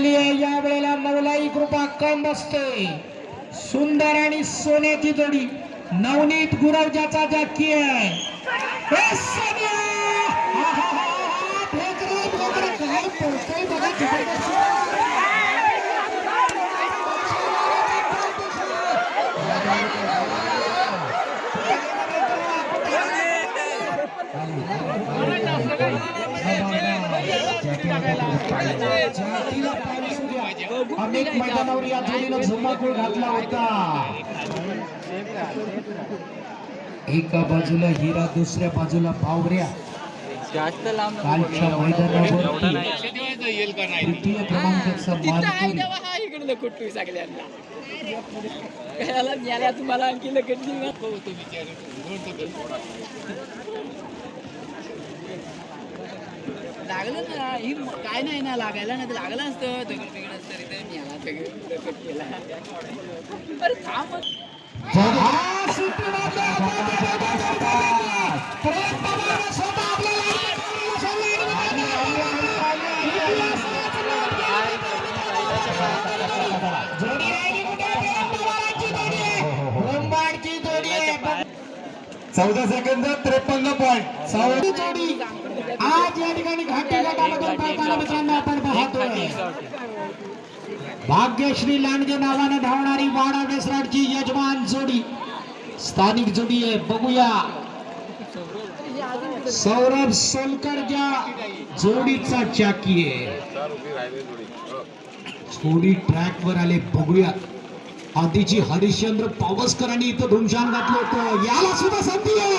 झालेली आहे या वेळेला नवलाई कृपा कम बसते सुंदर आणि सोन्याची जोडी. नवनीत गुरवजाचा जाकी आहे ए, सोन्या! आहाहाहा! फेक रे, फेक रे. काय पळतोय बघा जबरदस्त. जातीला पाणी सुरू द्या. अनेक मैदानावर या जोडीनं झुमाकूळ घातला होता एका बाजूला हिरा दुसऱ्या बाजूला पावऱ्या जास्त लांब कालच्या नाही. तृतीय क्रमांकाचा इकडे सगळ्यांना तुम्हाला आणखी लगेच. लागलं ना ही म- काय नाही ना लागायला नाही तर लागलं असतं. दगड बिगड असतं तरी तर न्याला दगड केला थांब. चौदा सेकंद त्रेपन्न पॉईंट सावळी जोडी आज या ठिकाणी घाटी गटामधून पळताना मित्रांनो आपण पाहतोय. भाग्यश्री लांडगे नावानं धावणारी वाडा वेसराडची यजमान जोडी. स्थानिक जोडी आहे. बघूया. सौरभ सोलकर ज्या जोडीचा चाकी आहे. जोडी ट्रॅक वर आले. बघूया. आधीची हरिश्चंद्र पावसकरांनी इथं धुमशान घातलं होतं. याला सुद्धा संधी आहे.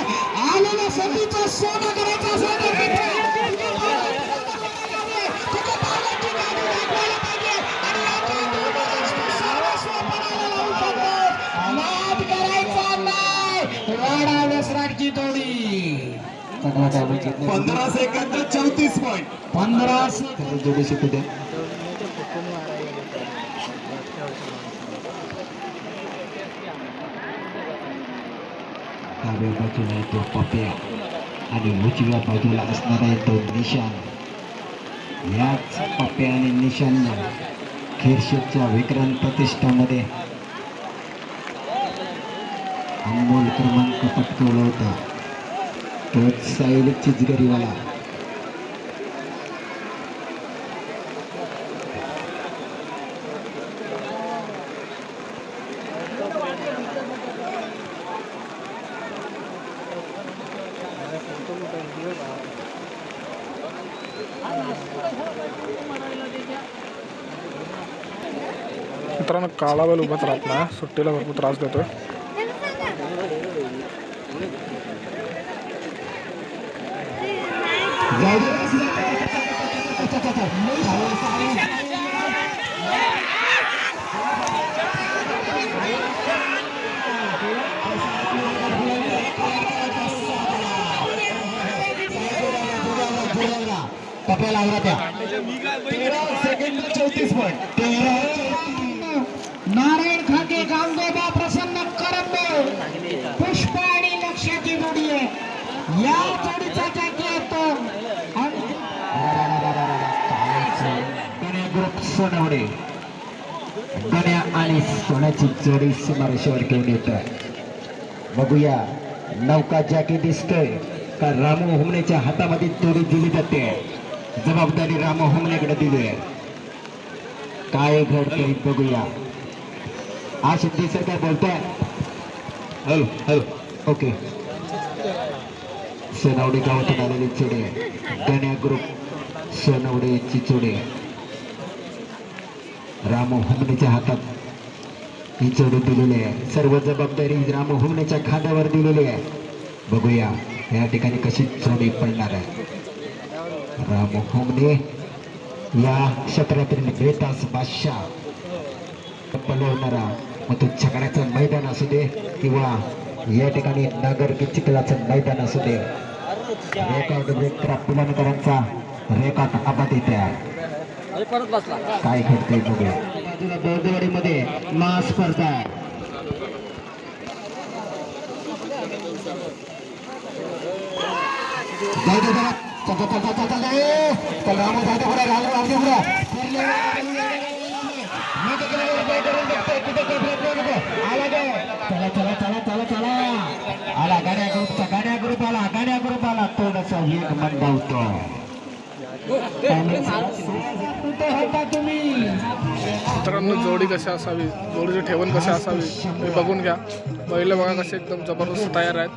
आलेल्या संधीचं सोनं करायचं पंधरा सेकंद चौतीस पॉईंट पंधरा जोडी शिकू द्या डाव्या बाजूला येतो पप्या आणि उजव्या बाजूला असणारा येतो निशान याच पप्या आणि निशाननं खेरशेदच्या विक्रांत प्रतिष्ठामध्ये अनमोल क्रमांक पटकवला होता. तोच साईल चिचगरीवाला कारण काळा बैल उभाच राहत ना सुट्टीला भरपूर त्रास देतो कपेला आवरा तेरा सेकंद चौतीस पॉईंट तेरा खाते गांगोबा प्रसन्न करंबे पुष्प आणि लक्षाची जोडी आहे या जोडीचा चाकी येतो गण्या सोनवडे गण्या आणि सोन्याची जोडी सीमारेषेवर घेऊन येत बघूया नौका जॅकी दिसतोय का रामू हुमनेच्या हातामध्ये जोडी दिली जाते. जबाबदारी रामू हुमनेकडे दिली आहे. काय घडतंय बघूया. आशिद्दी सर काय बोलताय? Hello hello. ओके. सोनवडे गावातून आलेली आहे. गण्या ग्रुप सोनवडेची आहे. रामू हुमनेच्या हातात ही जोडी दिलेली आहे. सर्व जबाबदारी रामू हुमनेच्या खांद्यावर दिलेली आहे. बघूया या ठिकाणी कशी चोडी पडणार आहे. रामू हुमने या क्षेत्रातील बेतास बादशाह पलवणारा मग तो छकड्याचं मैदान असू दे किंवा या ठिकाणी नगर चिखलाचं मैदान असू दे. रेकॉर्ड ब्रेक पुलनकरांचा रेकॉर्ड अबाधित आहे. काय खेळते बघूया बौद्धवाडीमध्ये मा स्पर्धा चला चला चला चला चला राम जाते चला आला गाड्या ग्रुपचा गाड्या ग्रुप आला गाड्या ग्रुप आला थोडासा एक मन धावतो मित्रांनो जोडी कशी असावी? जोडीची ठेवण कशी असावी? हे बघून घ्या. पहिले बघा कसे एकदम जबरदस्त तयार आहेत.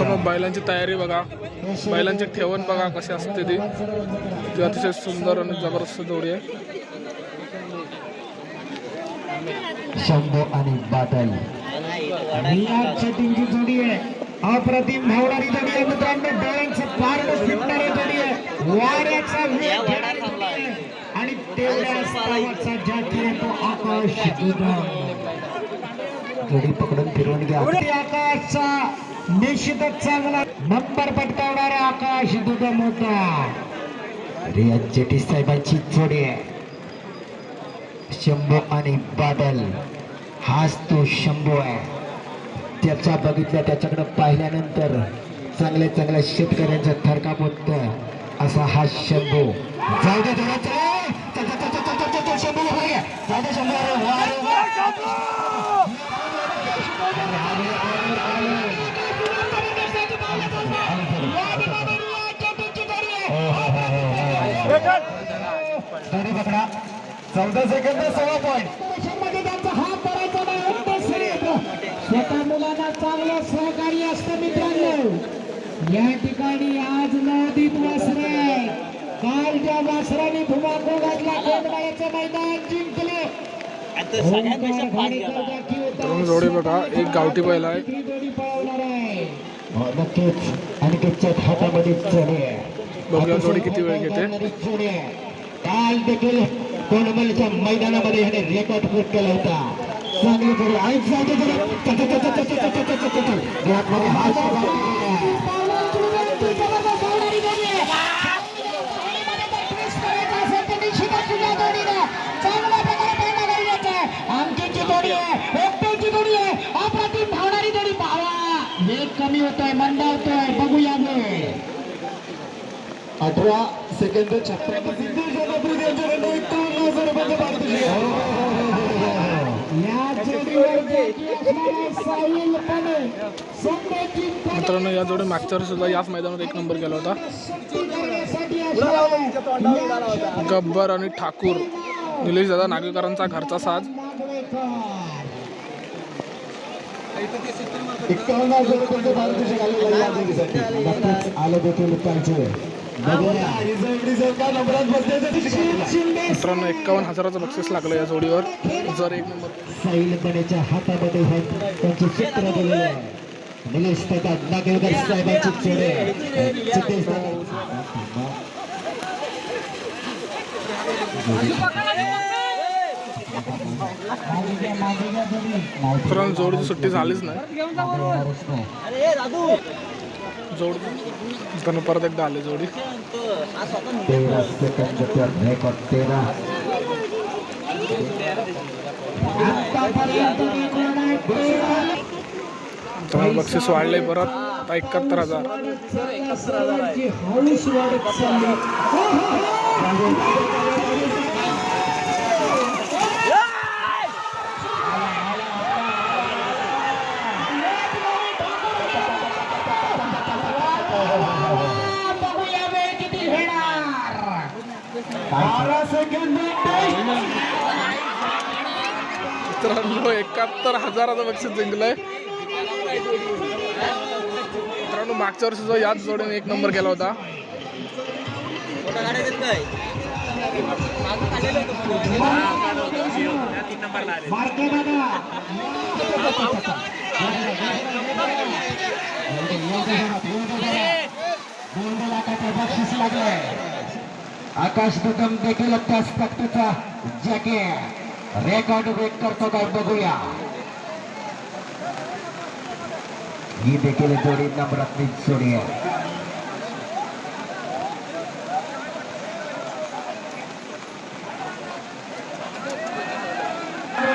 तर मग बैलांची तयारी बघा. बैलांची ठेवण बघा कशी असते ती. ती अतिशय सुंदर आणि जबरदस्त जोडी आहे. शंभू आणि बादल. जोडी आहे. अप्रतिम धावणारी जोडी आहे मित्रांनो. डोळ्यांचं पारड फिटणारी जोडी आहे. वाऱ्याचा वेग घेणारी जोडी आहे. आणि तेवढ्याच जाती आहे तो आकाश. जोडी पकडून फिरवून घ्या. आकाशचा निश्चितच चांगला नंबर पटकावणारा आकाश दुधाम होता रियाज जेटी साहेबांची जोडी आहे. शंभू आणि बादल. हाच तो शंभू आहे. चर्चा बघितल्या त्याच्याकडं पाहिल्यानंतर चांगल्या चांगल्या शेतकऱ्यांच्या थरकापोत असा हा शंभू जाऊ दे चौदा सेकंद सोळा पॉईंट चांगलं सहकार्य असतं मित्रांनो. या ठिकाणी आज नवदीत वासरे काल त्या वासराने धुमाकूळ घातला कोंडबाळ्याचं मैदान जिंकलं. दोन जोडे बघा एक गावठी बैल आहे. बघूया हो, जोडी किती वेळ घेते? काल देखील कोंडबलच्या मैदानामध्ये ह्याने रेकॉर्ड केला होता. সামনে করে আরেক সাইডে করে ব্যাট कमी होता है मंदा होता है बबू यादव अठवा मित्रांनो या जोडे मागच्या वर्षी सुद्धा याच मैदानात एक नंबर गेला होता. गब्बर आणि ठाकूर. निलेश दादा नागरिकांचा घरचा साज. आलं. मित्रांनो एक्कावन्न हजाराचं बक्षीस लागलं या जोडीवर. जर एक नंबर साईलपणेच्या हातामध्ये त्यांचे चित्र आहे. मित्रांनो जोडीची सुट्टी झालीच नाही. जोड. परत एकदा आले जोडी. तुम्हाला बक्षीस वाढले परत. एकाहत्तर हजार. एकाहत्तर हजार बारा सेकंद मित्रांनो एकाहत्तर हजाराचं बक्षीस जिंकलंय. मित्रांनो मागच्या वर्षी जो याच जोडीने एक नंबर केला होता. दोन लाखाचे बक्षीस लागले आकाश दुगम देखील त्याच तक्तीचा जॅकेट. रेकॉर्ड ब्रेक करतो काय बघूया. ही देखील जोडी नंबरातली जोडी. आहे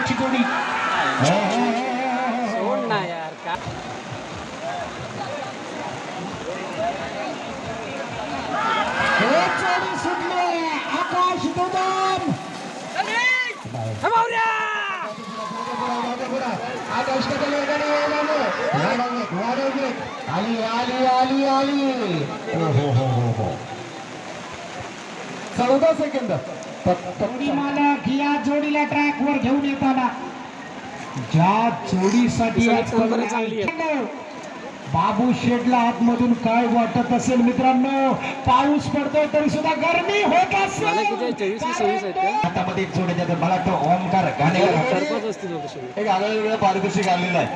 ची जोडी चोरी सुटली आकाश कदम वेगाने यायला वाढव ब्रेक. आली आली आली आली हो हो हो हो हो चौदा सेकंद फक्त जोडी मालक या जोडीला ट्रॅक वर घेऊन येताना ज्या जोडीसाठी आज. बाबू शेडला आतमधून काय वाटत असेल मित्रांनो? पाऊस पडतोय तरी सुद्धा गरमी होत हातामध्ये देतात मला तो ओमकार गाणे एक आगळा पारितोषिक आलेलं आहे.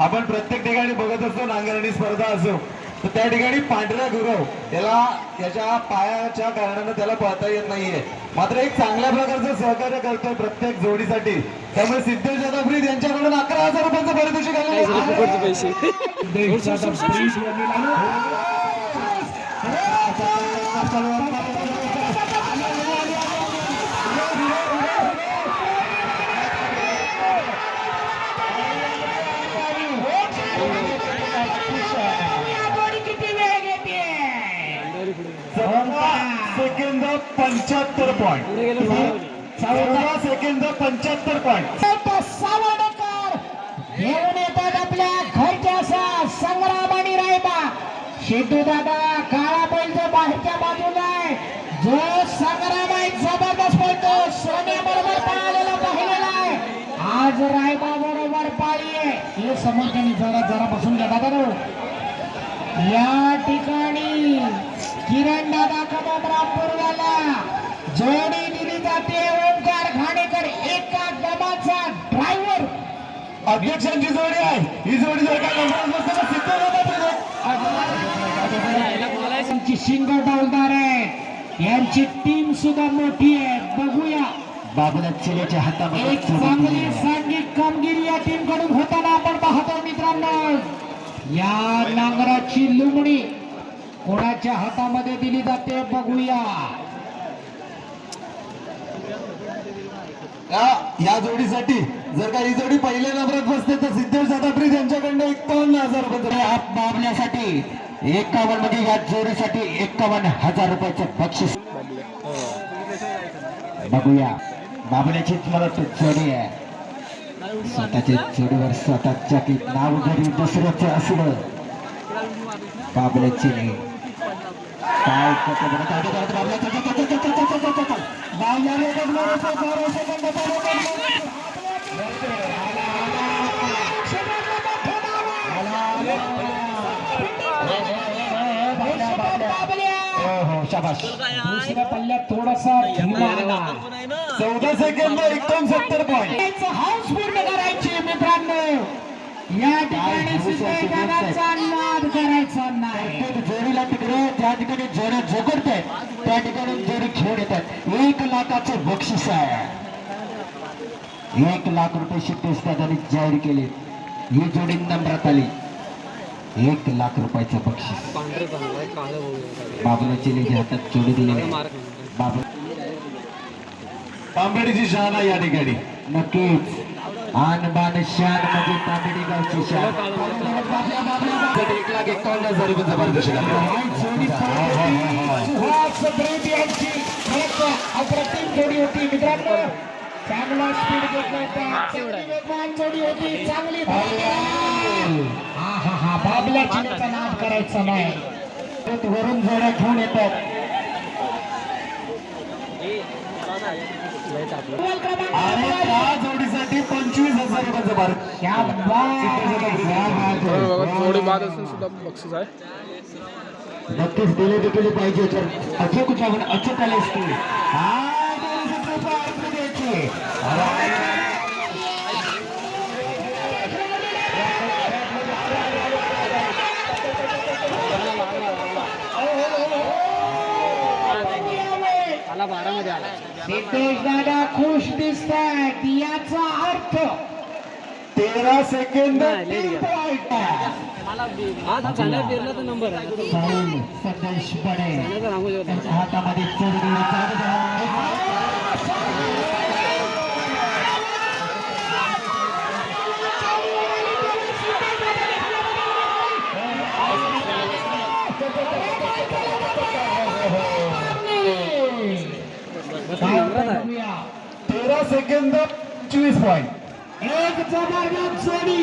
आपण प्रत्येक ठिकाणी बघत असतो नांगरणी स्पर्धा असो. तर त्या ठिकाणी पांढरा गुरव त्याला त्याच्या पायाच्या कारणानं त्याला पळता येत नाहीये मात्र एक चांगल्या प्रकारचं सहकार्य करतोय प्रत्येक जोडीसाठी त्यामुळे सिद्धेश जगफ्रीद यांच्याकडून अकरा हजार रुपयांचं पारितोषिक आलेलं आहे पंच्याहत्तर पॉईंट चौदा सेकंद पंच्याहत्तर पॉईंट सावडेकर घेऊन येतात आपल्या घरच्या असा संग्राम आणि रायबा. शेटू दादा काळा बैल जो बाहेरच्या बाजूला आहे जो संग्राम आहे जबरदस्त पळतो सोन्याबरोबर पळालेला पाहिलेला आहे. आज रायबा बरोबर पाळी आहे. हे समोर त्यांनी जरा जरा बसून घ्या दादा. या ठिकाणी किरण दादा कदमराव पूर्वाला जोडी दिली जाते ओंकार घाणेकर. एका दमाचा ड्रायव्हर अध्यक्षांची जोडी आहे. ही जोडी जर यांची शिंग डौलदार आहे. यांची टीम सुद्धा मोठी आहे. बघूया. बाबूला चिलेच्या हातामध्ये एक चांगली. सांघिक कामगिरी या टीमकडून होताना आपण पाहतो मित्रांनो. या नांगराची लुमणी. कोणाच्या हातामध्ये दिली जाते बघूया. या- जोडीसाठी जर का ही जोडी पहिल्या नंबरात बसते तर सिद्धेश जाधवप्रीत यांच्याकडनं एकावन्न हजार रुपये हात दाबण्यासाठी एकावन्नमध्ये या जोडीसाठी एकावन्न हजार रुपयाचं बक्षीस. बघूया. बाबल्याचीच मला जोडी आहे. स्वतःच्या जोडीवर स्वतःच्या नाव जरी दुसऱ्याचं असलं. बाबल्याची नाही. दुसऱ्या पल्ल्यात थोडासा चौदा सेकंद एकदम सत्तर पॉईंट हाऊस पूर्ण करायची मित्रांनो या ठिकाणी सिद्धेश्वराचा नाद करायचा नाही. प्रत्येक जोडीला तिकडे ज्या ठिकाणी जोड्या जोगडत आहेत त्या ठिकाणी जोडी खेळ येतात. एक लाखाचं बक्षीस आहे. एक लाख रुपये सिद्धेश दादाने जाहीर केले. ही जोडी नंबरात आली. एक लाख रुपयाचं बक्षीस. बाबूला चिलेच्या हातात जोडी दिली आहे. बाबू तांबेडीची शान आहे या ठिकाणी. नक्कीच. आन बान शान म्हणजे तांबेडी गावची शान. साठी एक लाख एकावन्न हजार यांची अप्रतिम जोडी होती. मित्रांनो चांगला स्पीड घेतला होता. चांगली वेगवान जोडी होती. चांगली धावली. हा हा हा. बाबल्या चिन्हाचा नाद करायचा नाही. वरून जोड्या घेऊन येतात. आणि त्या जोडीसाठी पंचवीस हजार रुपयांचं जोडी बाद असून सुद्धा बक्षीस आहे. नक्कीच दिले देखील पाहिजे. तर अचूक जाऊन अचूक आले असते हा, दोनशे रुपये नितेश दादा खुश दिसतायत याचा अर्थ तेरा सेकंद नंबर संदेश बडे. हातामध्ये सेकंद पंचवीस पॉईंट एक जबरदस्त जोडी.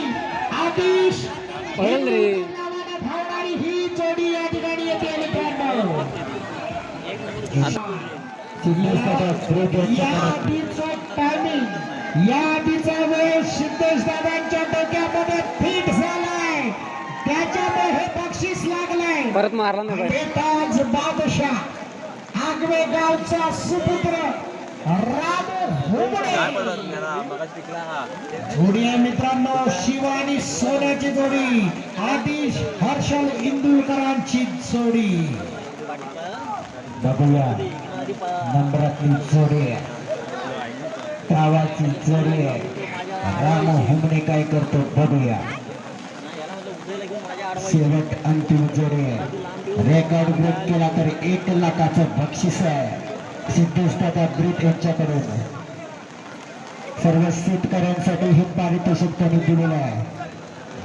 नावानं धावणारी ही जोडी या ठिकाणी येते मित्रांनो टायमिंग या आधीचा वेळ सिद्धेश दादांच्या डोक्यामध्ये फिट झालाय. त्याच्यामुळे हे बक्षीस लागलंय. परत मारला ना बेताज बादशाह आगवे गावचा सुपुत्र रामू मित्रांनो शिव आणि सोन्याची जोडी. आदिश हर्षल इंदुरकरांची जोडी. बघूया. नंबरातली जोडी गावाची जोडी राम हुमणे काय करतो बघूया. शेवट अंतिम जोडी रेकॉर्ड ब्रेक केला तर एक लाखाचं बक्षीस आहे. सिद्धेश दादा ब्रीट यांच्याकडून. सर्व शेतकऱ्यांसाठी हे पारितोषिक त्यांनी दिलेलं आहे.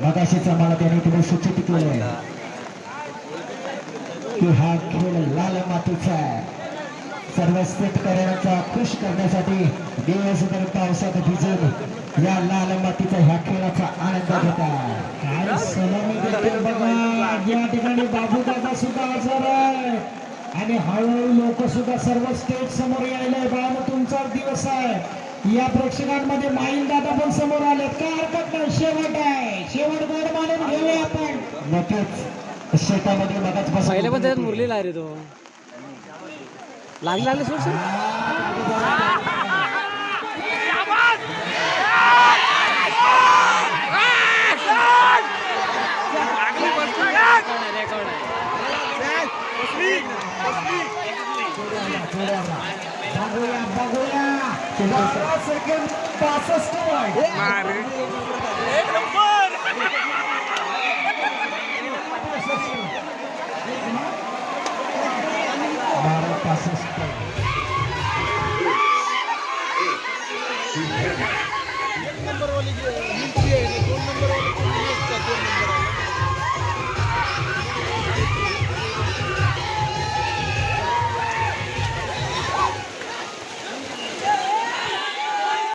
मगाशीच आम्हाला त्यांनी तुम्ही सूचित केलं. आहे की हा खेळ लाल मातीचा आहे. सर्व शेतकऱ्यांचा खुश करण्यासाठी दिवसभर पावसात भिजून या लाल मातीचा ह्या खेळाचा आनंद घेता काय सलामी देते बघा. या ठिकाणी बाबूदादा सुद्धा हजर आहे. आणि हळूहळू लोक सुद्धा सर्व स्टेज समोर यायला बाळा तुमचा दिवस आहे या प्रेक्षकांमध्ये माईन दादा पण समोर आले काय हरकत नाही शेवट आहे शेवट गोड मानून घेऊया आपण नक्कीच शेतामध्ये मगाच पहिल्या पण त्याच्यात मुरलेला रे तो लागले लागले सोड सोड. बघूया बघूया बारा सेकंद पासष्ट पॉईंट बारा पासष्ट